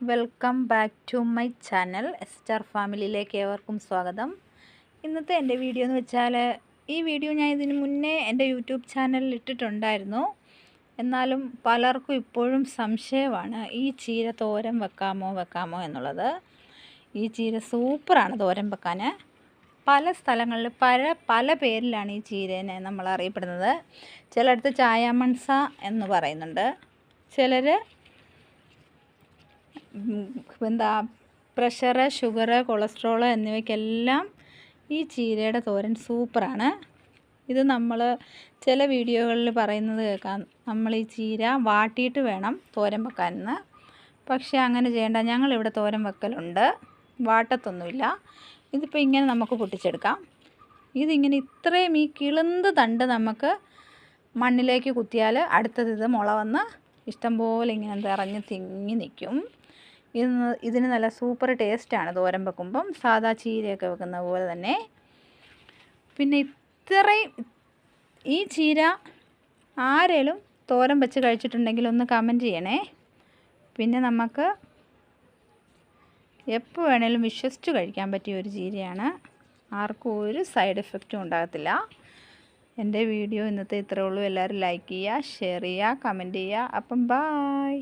Welcome back to my channel എസ്റ്റാർ ഫാമിലിയിലേക്ക് ഏവർക്കും സ്വാഗതം. ഇന്നത്തെ എന്റെ വീഡിയോ എന്ന് വെച്ചാൽ ഈ വീഡിയോ ഞാൻ ഇതിന് മുന്നേ എന്റെ യൂട്യൂബ് ചാനലിൽ ഇട്ടിട്ടുണ്ടായിരുന്നു. എന്നാലും പലർക്കും ഇപ്പോഴും സംശയമാണ് ഈ ചീര തോരൻ വെക്കാമോ വെക്കാമോ എന്നുള്ളത്. ഈ ചീര സൂപ്പറാണ് തോരൻ വെക്കാൻ. പല സ്ഥലങ്ങളിൽ പല പല പേരിലാണ് ഈ ചീരേനെ നമ്മൾ അറിയപ്പെടുന്നത് ചിലയിടത്ത് ചായാമൺസ എന്ന് പറയുന്നുണ്ട്. ചിലർ എന്താ പ്രഷറ് ഷുഗറ് കൊളസ്ട്രോൾ എന്നിവയ്ക്കെല്ലാം ഈ ചീരയുടെ തോരൻ സൂപ്പറാണ്. ഇത് നമ്മൾ ചില വീഡിയോകളിൽ പറയുന്നത് കേൾക്കാം. നമ്മൾ ഈ ചീര വാട്ടിയിട്ട് വേണം തോരൻ വെക്കാനെന്ന്. പക്ഷേ അങ്ങനെ ചെയ്യേണ്ട. ഞങ്ങളിവിടെ തോരൻ വെക്കലുണ്ട്. വാട്ടത്തൊന്നുമില്ല. ഇതിപ്പോൾ ഇങ്ങനെ നമുക്ക് പൊട്ടിച്ചെടുക്കാം. ഇതിങ്ങനെ ഇത്രയും ഈ കിളുന്ത് തണ്ട് നമുക്ക് മണ്ണിലേക്ക് കുത്തിയാൽ അടുത്തത് ഇത് മുള വന്ന് ഇഷ്ടംപോലെ ഇങ്ങനെ നിറഞ്ഞ് തിങ്ങി നിൽക്കും. ഇതിന് ഇതിന് നല്ല സൂപ്പർ ടേസ്റ്റാണ് തോരൻ വെക്കുമ്പം. സാദാ ചീരയൊക്കെ വെക്കുന്ന പോലെ തന്നെ. പിന്നെ ഇത്രയും ഈ ചീര ആരേലും തോരൻ വെച്ച് കഴിച്ചിട്ടുണ്ടെങ്കിൽ ഒന്ന് കമന്റ് ചെയ്യണേ. പിന്നെ നമുക്ക് എപ്പോൾ വേണേലും വിശ്വസിച്ച് കഴിക്കാൻ പറ്റിയ ഒരു ചീരയാണ്. ആർക്കും ഒരു സൈഡ് എഫക്റ്റും ഉണ്ടാകത്തില്ല. എന്റെ വീഡിയോ ഇന്നത്തെ ഇത്രയേ ഉള്ളൂ. എല്ലാവരും ലൈക്ക് ചെയ്യുക ഷെയർ ചെയ്യുക കമന്റ് ചെയ്യുക. അപ്പം ബായ്